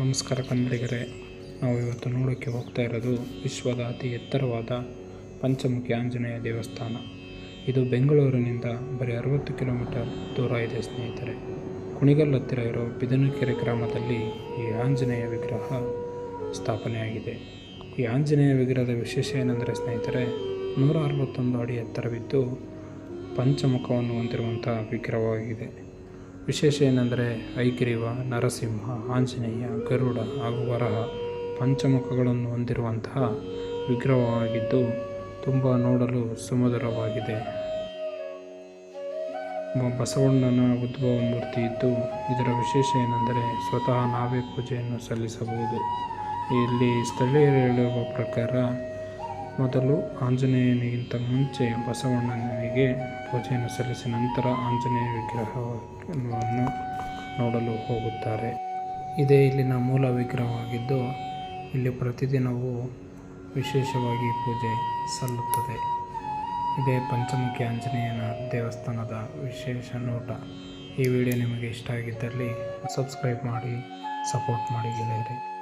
ನಮಸ್ಕಾರ ಕನ್ನಡಿಗರೇ ನಾವು ಇವತ್ತು ನೋಡೋಕ್ಕೆ ಹೋಗ್ತಾ ಇರೋದು ವಿಶ್ವದ ಅತಿ ಎತ್ತರವಾದ ಪಂಚಮುಖಿ ಆಂಜನೇಯ ದೇವಸ್ಥಾನ. ಇದು ಬೆಂಗಳೂರಿನಿಂದ ಬರೀ ಅರವತ್ತು ಕಿಲೋಮೀಟರ್ ದೂರ ಇದೆ, ಸ್ನೇಹಿತರೆ. ಕುಣಿಗಲ್ ಹತ್ತಿರ ಇರೋ ಬಿದನಕೆರೆ ಗ್ರಾಮದಲ್ಲಿ ಈ ಆಂಜನೇಯ ವಿಗ್ರಹ ಸ್ಥಾಪನೆಯಾಗಿದೆ. ಈ ಆಂಜನೇಯ ವಿಗ್ರಹದ ವಿಶೇಷ ಏನೆಂದರೆ, ಸ್ನೇಹಿತರೆ, ನೂರ ಅರವತ್ತೊಂದು ಅಡಿ ಎತ್ತರವಿದ್ದು ಪಂಚಮುಖವನ್ನು ಹೊಂದಿರುವಂಥ ವಿಗ್ರಹವಾಗಿದೆ. ವಿಶೇಷ ಏನೆಂದರೆ ಐಗ್ರೀವ ನರಸಿಂಹ, ಆಂಜನೇಯ, ಗರುಡ ಹಾಗೂ ವರಹ ಪಂಚಮುಖಗಳನ್ನು ಹೊಂದಿರುವಂತಹ ವಿಗ್ರಹವಾಗಿದ್ದು ತುಂಬ ನೋಡಲು ಸುಮಧುರವಾಗಿದೆ. ಬಸವಣ್ಣನ ಉದ್ಭವ ಮೂರ್ತಿ ಇದ್ದು ಇದರ ವಿಶೇಷ ಏನೆಂದರೆ ಸ್ವತಃ ನಾವೇ ಪೂಜೆಯನ್ನು ಸಲ್ಲಿಸಬಹುದು. ಇಲ್ಲಿ ಸ್ಥಳೀಯರು ಹೇಳುವ ಪ್ರಕಾರ ಮೊದಲು ಆಂಜನೇಯನಿಗಿಂತ ಮುಂಚೆ ಬಸವಣ್ಣನಿಗೆ ಪೂಜೆಯನ್ನು ಸಲ್ಲಿಸಿ ನಂತರ ಆಂಜನೇಯ ವಿಗ್ರಹವನ್ನು ನೋಡಲು ಹೋಗುತ್ತಾರೆ. ಇದೇ ಇಲ್ಲಿನ ಮೂಲ ವಿಗ್ರಹವಾಗಿದ್ದು, ಇಲ್ಲಿ ಪ್ರತಿದಿನವೂ ವಿಶೇಷವಾಗಿ ಪೂಜೆ ಸಲ್ಲುತ್ತದೆ. ಇದೇ ಪಂಚಮುಖಿ ಆಂಜನೇಯನ ದೇವಸ್ಥಾನದ ವಿಶೇಷ ನೋಟ. ಈ ವಿಡಿಯೋ ನಿಮಗೆ ಇಷ್ಟ ಆಗಿದ್ದಲ್ಲಿ ಸಬ್ಸ್ಕ್ರೈಬ್ ಮಾಡಿ, ಸಪೋರ್ಟ್ ಮಾಡಿ ಗೆಳೆಯರೆ.